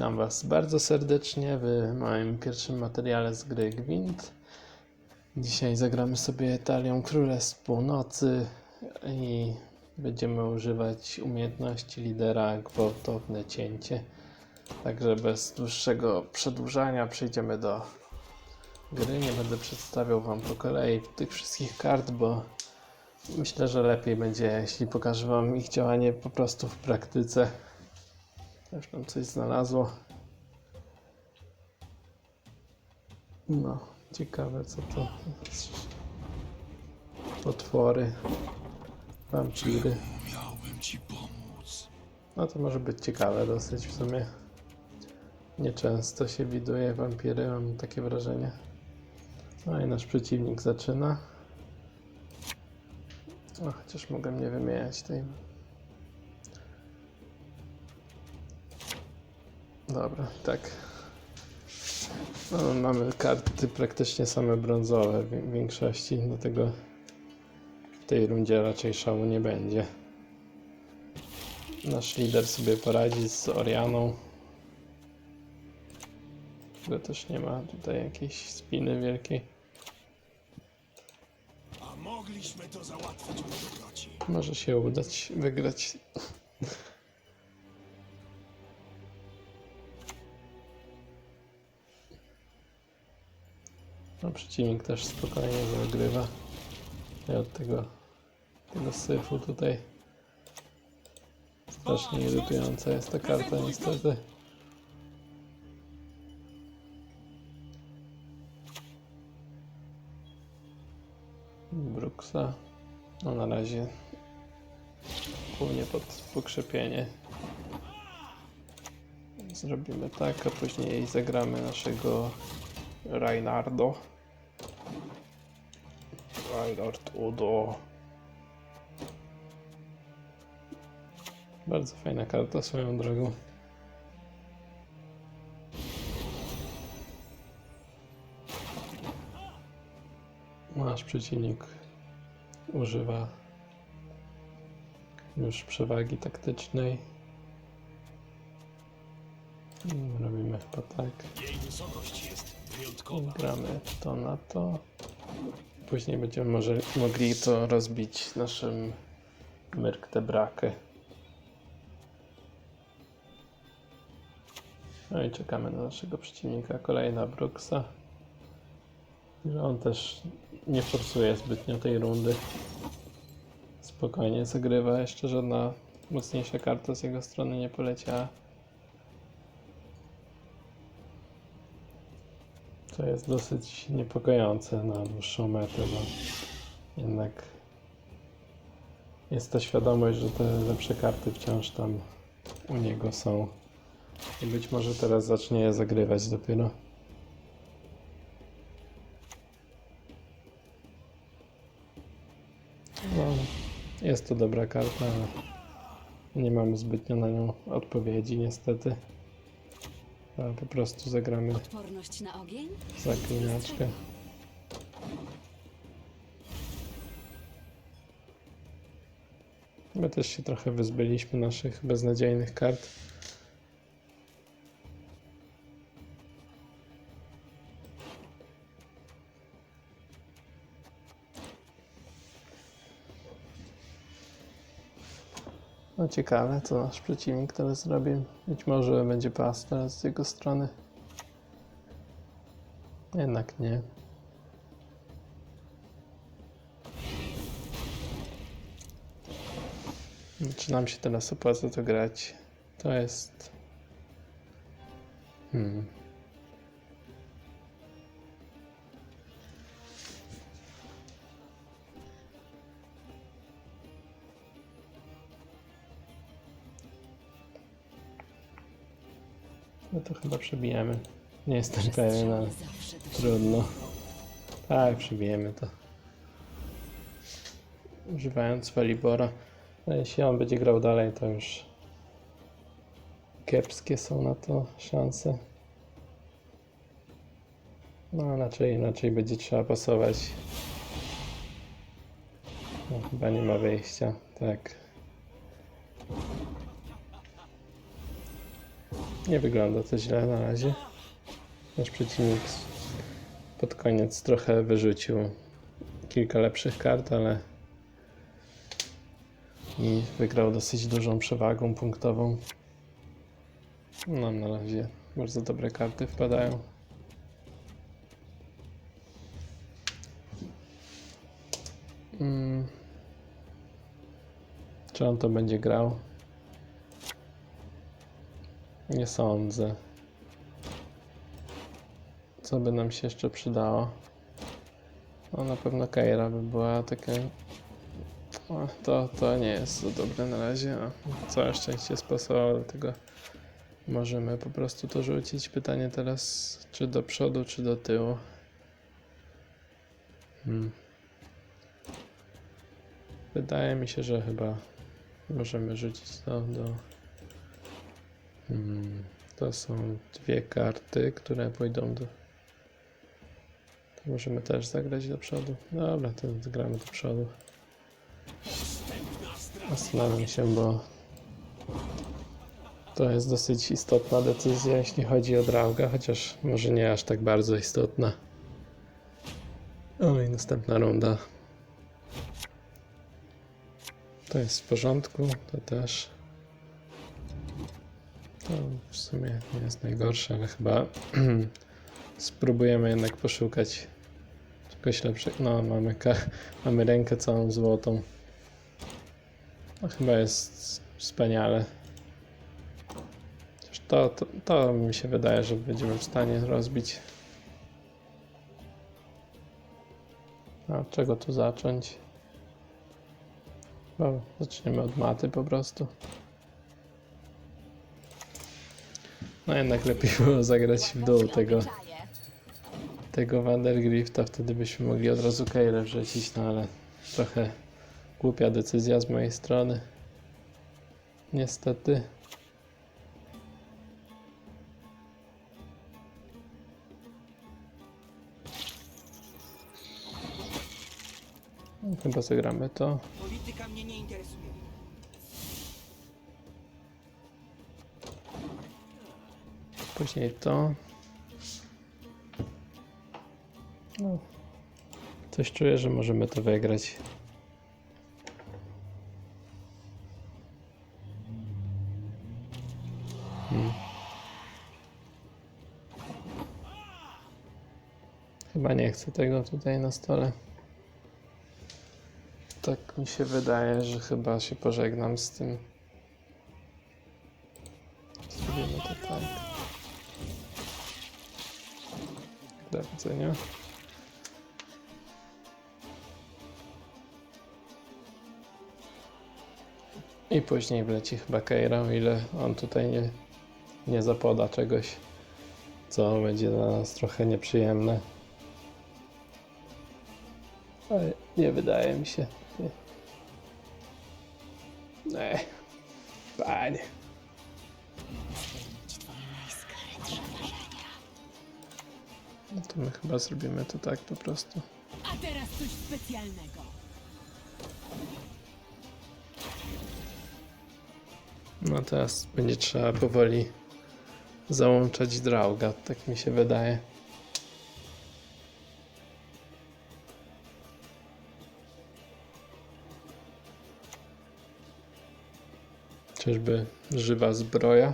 Witam Was bardzo serdecznie w moim pierwszym materiale z gry Gwint. Dzisiaj zagramy sobie Talią Królestw Północy i będziemy używać umiejętności lidera gwałtowne cięcie. Także bez dłuższego przedłużania przejdziemy do gry. Nie będę przedstawiał Wam po kolei tych wszystkich kart, bo myślę, że lepiej będzie, jeśli pokażę Wam ich działanie po prostu w praktyce. Też tam coś znalazło. No, ciekawe co to jest. Potwory, wampiry. Miałbym ci pomóc. No to może być ciekawe dosyć w sumie. Nieczęsto się widuje wampiry, mam takie wrażenie. No i nasz przeciwnik zaczyna. O, chociaż mogę nie wymieniać tej. Dobra, tak. No, mamy karty praktycznie same brązowe w większości, dlatego w tej rundzie raczej szału nie będzie. Nasz lider sobie poradzi z Orianą. Tylko też nie ma tutaj jakiejś spiny wielkiej. A mogliśmy to załatwić. Może się udać wygrać. No, przeciwnik też spokojnie wygrywa. I od tego, tego syfu tutaj strasznie irytująca jest ta karta niestety. Brooksa. No na razie głównie pod pokrzepienie. Zrobimy tak, a później zagramy naszego Reinardo. Reinhard Udo. Bardzo fajna karta swoją drogą. Nasz przeciwnik używa już przewagi taktycznej. Robimy chyba tak. Jej wysokość jest. Gramy to na to. Później będziemy może, mogli to rozbić naszym Myrktebrakę. No i czekamy na naszego przeciwnika. Kolejna Brooksa. Że on też nie forsuje zbytnio tej rundy. Spokojnie zagrywa. Jeszcze żadna mocniejsza karta z jego strony nie poleciała. To jest dosyć niepokojące na dłuższą metę, bo jednak jest ta świadomość, że te lepsze karty wciąż tam u niego są. I być może teraz zacznie je zagrywać dopiero. No, jest to dobra karta, ale nie mamy zbytnio na nią odpowiedzi niestety. A po prostu zagramy Odporność na ogień? zaklinaczkę. My też się trochę wyzbyliśmy naszych beznadziejnych kart. Ciekawe, co nasz przeciwnik teraz zrobi. Być może będzie pas teraz z jego strony. Jednak nie. Czy nam się teraz opłaca to grać? To jest. Hmm. No to chyba przebijamy. Nie jestem pewien, ale trudno. Tak, przebijemy to. Używając Walibora. No, jeśli on będzie grał dalej, to już kiepskie są na to szanse. No, raczej, raczej będzie trzeba pasować. No, chyba nie ma wyjścia. Tak. Nie wygląda to źle na razie. Nasz przeciwnik pod koniec trochę wyrzucił kilka lepszych kart, ale i wygrał dosyć dużą przewagą punktową. Nam na razie bardzo dobre karty wpadają. Mm. Czy on to będzie grał? Nie sądzę. Co by nam się jeszcze przydało? No na pewno Keira by była taka... O, to, to nie jest za dobre na razie. A, całe szczęście spasowało, dlatego możemy po prostu to rzucić. Pytanie teraz, czy do przodu, czy do tyłu. Hmm. Wydaje mi się, że chyba możemy rzucić to do... Hmm. To są dwie karty, które pójdą do... To możemy też zagrać do przodu. Dobra, to zagramy do przodu. Zastanawiam się, bo to jest dosyć istotna decyzja, jeśli chodzi o Drauga, chociaż może nie aż tak bardzo istotna. O i następna runda. To jest w porządku, to też. To w sumie nie jest najgorsze, ale chyba spróbujemy jednak poszukać czegoś lepszego. No, mamy, mamy rękę całą złotą. No chyba jest wspaniale. To, to, to mi się wydaje, że będziemy w stanie rozbić. A od czego tu zacząć? Chyba zaczniemy od maty po prostu. No jednak lepiej było zagrać w dół tego, tego Vandergrifta, wtedy byśmy mogli od razu Keirę wrzucić, no ale trochę głupia decyzja z mojej strony. Niestety. No, Chyba zagramy to. Polityka mnie nie interesuje. Później to. No. Coś czuję, że możemy to wygrać. Hmm. Chyba nie chcę tego tutaj na stole. Tak mi się wydaje, że chyba się pożegnam z tym. Do widzenia. I później wleci chyba Keira, o ile on tutaj nie, nie zapoda czegoś, co będzie dla nas trochę nieprzyjemne. Ale nie wydaje mi się. Nie. Nie. Panie. To my chyba zrobimy to tak po prostu. A teraz coś specjalnego. No teraz będzie trzeba powoli załączać drauga, tak mi się wydaje. Czyżby żywa zbroja?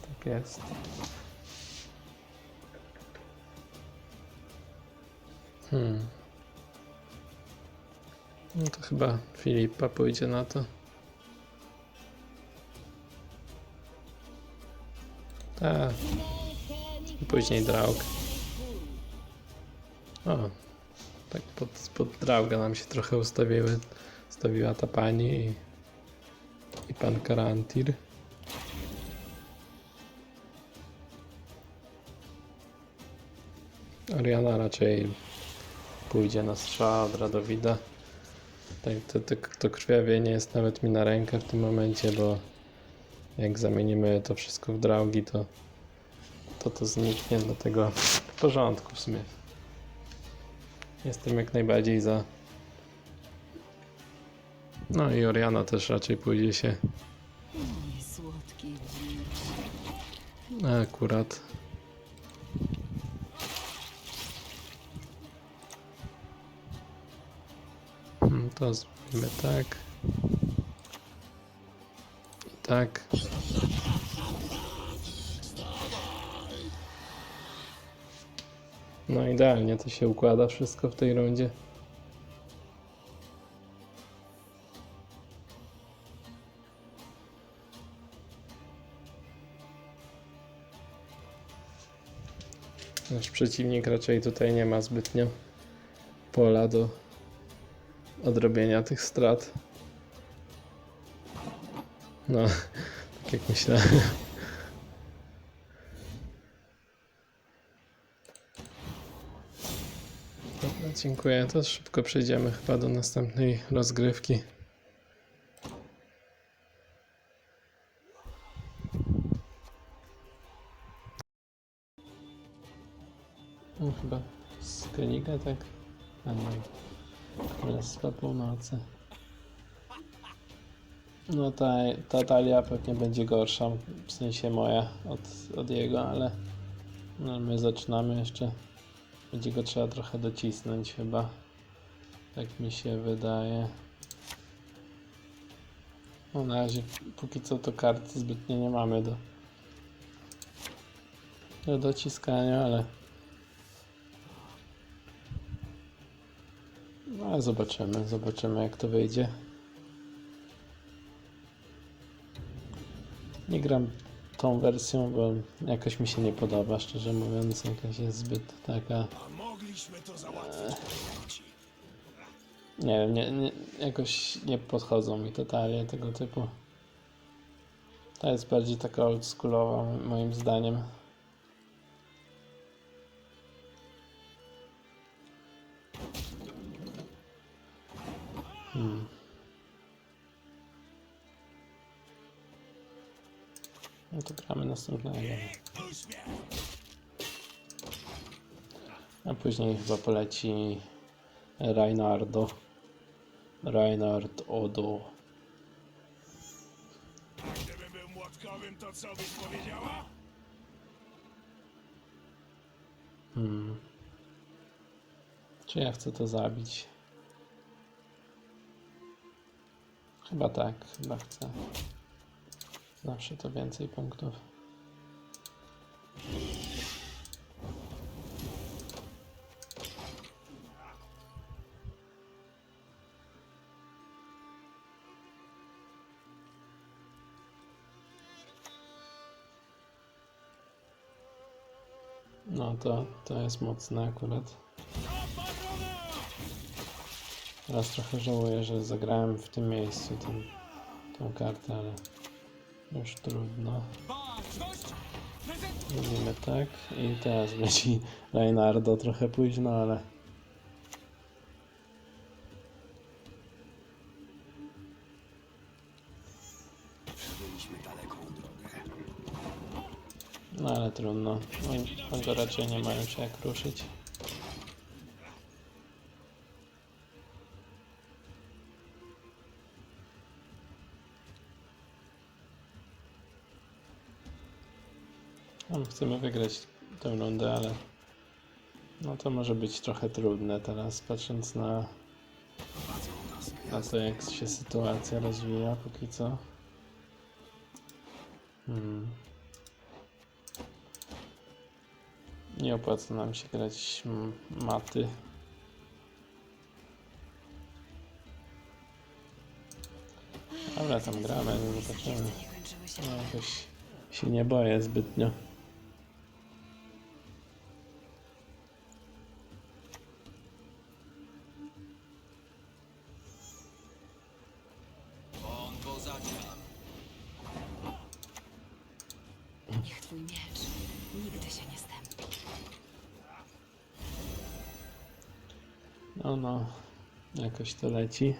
Tak jest. Hmm. No to chyba Filipa pójdzie na to. Tak. I później Draug. O. Tak pod, pod Drauga nam się trochę ustawiły. Stawiła ta pani i, i pan Karantir. Ariana raczej pójdzie na strzał od Radowida. Tak, to, to, to krwiawienie jest nawet mi na rękę w tym momencie, bo jak zamienimy to wszystko w draugi, to to, to zniknie, dlatego w porządku w sumie. Jestem jak najbardziej za. No i Oriana też raczej pójdzie się. Akurat. To zrobimy tak. I tak. No idealnie to się układa wszystko w tej rundzie. Nasz przeciwnik raczej tutaj nie ma zbytnio pola do odrobienia tych strat. No, tak jak myślałem. Dobra, dziękuję. To szybko przejdziemy chyba do następnej rozgrywki. No chyba z Keniga, tak? A nie. Królestwa Północy. No ta, ta talia pewnie będzie gorsza, w sensie moja od, od jego, ale no, my zaczynamy jeszcze. Będzie go trzeba trochę docisnąć chyba. Tak mi się wydaje. No na razie póki co to karty zbytnio nie mamy do, do dociskania, ale ale zobaczymy, zobaczymy jak to wyjdzie. Nie gram tą wersją, bo jakoś mi się nie podoba, szczerze mówiąc, jakaś jest zbyt taka, drogi. nie wiem, nie, nie, jakoś nie podchodzą mi totalnie tego typu. Ta jest bardziej taka oldschoolowa moim zdaniem. Hmm. No to gramy następnego. A później chyba poleci Reinardo. Reinhard Odo. Gdybym był młotkowym, to co byś powiedziała? Hmm. Czy ja chcę to zabić? Chyba tak, chyba chcę. Zawsze to więcej punktów. No to, to jest mocne akurat. Teraz trochę żałuję, że zagrałem w tym miejscu tą, tą kartę, ale już trudno. Zrobimy tak i teraz leci Reinardo trochę późno, ale no ale trudno. Oni, raczej nie mają się jak ruszyć. Chcemy wygrać tę rundę, ale no to może być trochę trudne teraz, patrząc na, na to, jak się sytuacja rozwija póki co. Hmm. Nie opłaca nam się grać maty. Dobra, tam gramy, zobaczymy. No, jakoś się nie boję zbytnio. Jakoś to leci.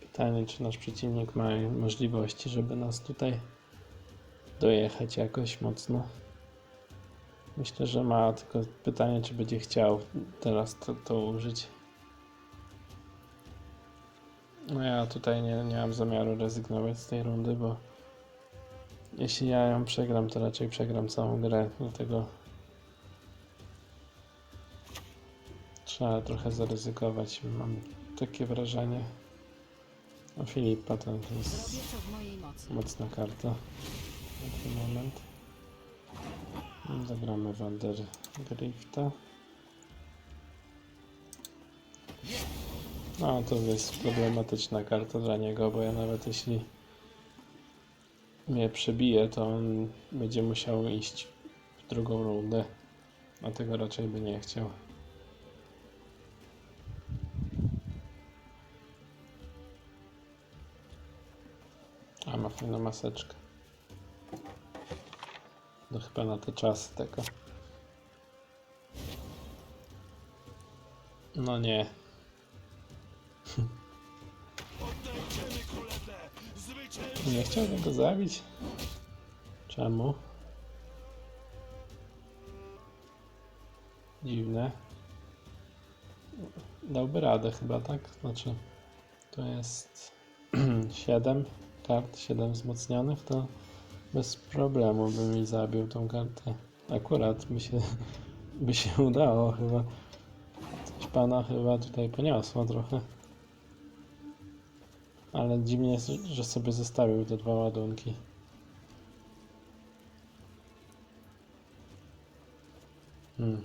Pytanie, czy nasz przeciwnik ma możliwości, żeby nas tutaj dojechać jakoś mocno. Myślę, że ma, tylko pytanie, czy będzie chciał teraz to, to użyć. No ja tutaj nie, nie mam zamiaru rezygnować z tej rundy, bo Jeśli ja ją przegram, to raczej przegram całą grę, dlatego trzeba trochę zaryzykować. Mam takie wrażenie. O Filipa to jest mocna karta na ten moment. Zagramy Wander Grifta. No to jest problematyczna karta dla niego, bo ja nawet jeśli mnie przebije, to on będzie musiał iść w drugą rundę. A tego raczej by nie chciał. A ma fajną maseczkę. No chyba na te czasy tego. No nie. Nie chciałbym go zabić. Czemu? Dziwne. Dałby radę chyba, tak? Znaczy, to jest 7 kart, 7 wzmocnionych, to bez problemu by mi zabił tą kartę. Akurat by się, by się udało chyba. Coś pana chyba tutaj poniosło trochę. Ale dziwnie, jest, że sobie zostawił te dwa ładunki. Hmm.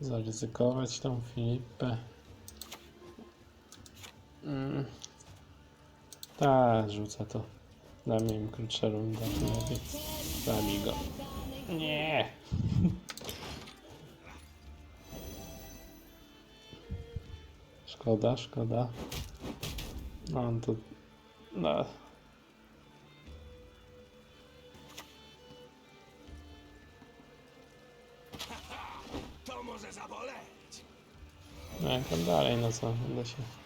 Zaryzykować tą Filipę. Hmm. Tak, rzucę to. Damy im krótsza runda, to lepiej. Zabij go. Nie! Szkoda, szkoda. No to. No. To może zaboleć! No jak tam dalej, no co, będę się.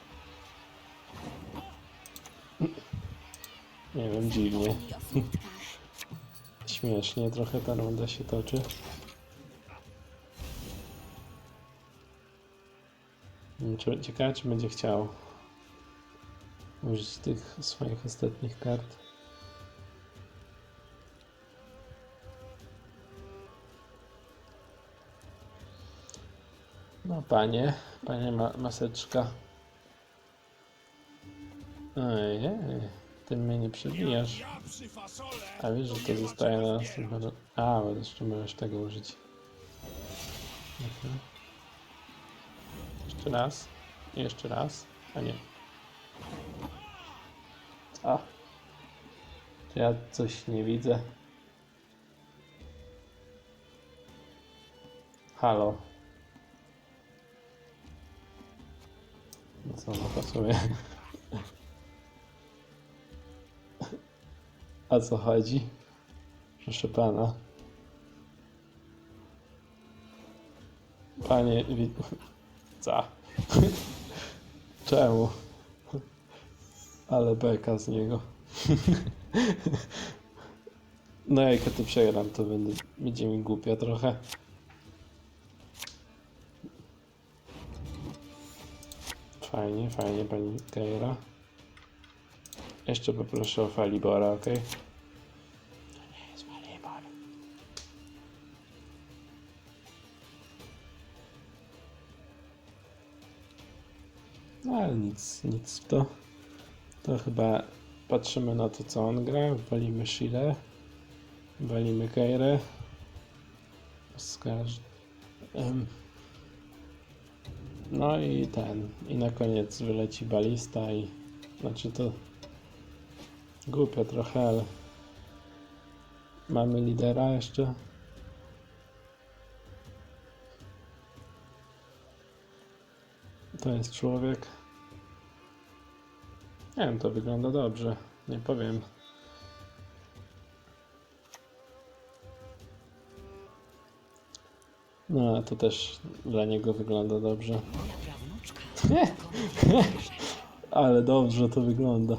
Nie wiem, dziwnie. Śmiesznie trochę ta runda się toczy. Mm, Czy, ciekawe, czy będzie chciał użyć tych swoich ostatnich kart. No panie, panie ma maseczka. Ojej, ty mnie nie przebijasz. A wiesz, że to zostaje na następny. A, bo jeszcze możesz tego użyć. Mhm. Jeszcze raz. Jeszcze raz. A nie. A. Czy ja coś nie widzę? Halo. No co, no pasuje. A co chodzi? Proszę pana. Panie, co? Czemu? Ale beka z niego. No jak ja to przegram, to będę, będzie mi głupia trochę. Fajnie, fajnie, pani Keira. Jeszcze poproszę o Falibora, ok? No ale nic, nic w to. To chyba patrzymy na to, co on gra. Walimy Shire. Walimy Keirę. Oskarż... No i ten. I na koniec wyleci balista i... Znaczy to... Głupio trochę, ale... Mamy lidera jeszcze. To jest człowiek. Nie wiem, to wygląda dobrze. Nie powiem. No, to też dla niego wygląda dobrze. Moja prawnuczka. Ale dobrze to wygląda.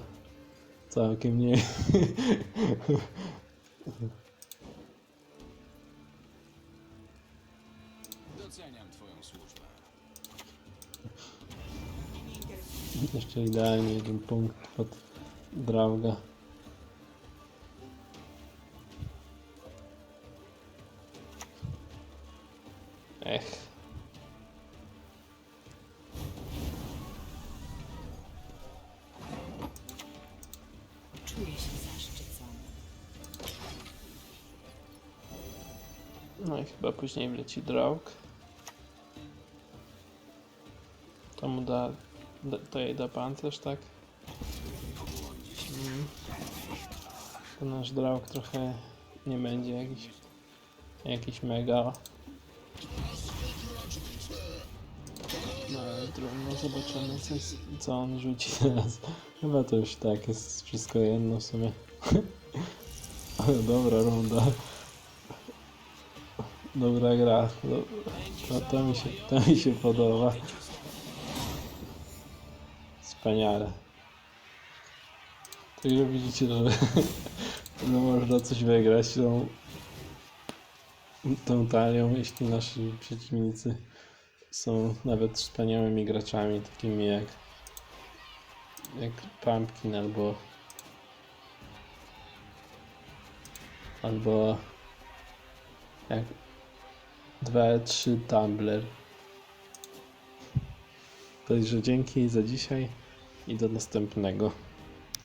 Całkiem nie. Doceniam twoją służbę. Jeszcze idealnie jeden punkt pod Drauga. No i chyba później wleci Draug. To mu da, da to jej da pancerz, tak? Mm. To nasz Draug trochę nie będzie jakiś jakiś mega. No trudno, zobaczymy co, jest- co on rzuci teraz. Chyba to już tak jest wszystko jedno w sumie. Ale dobra runda. Dobra gra. No, no, to, mi się, to mi się podoba. Wspaniale. Także widzicie, że można coś wygrać tą, tą talią, jeśli nasi przeciwnicy są nawet wspaniałymi graczami, takimi jak jak Pumpkin albo albo jak 2-3 Tumblr. Także dzięki za dzisiaj i do następnego.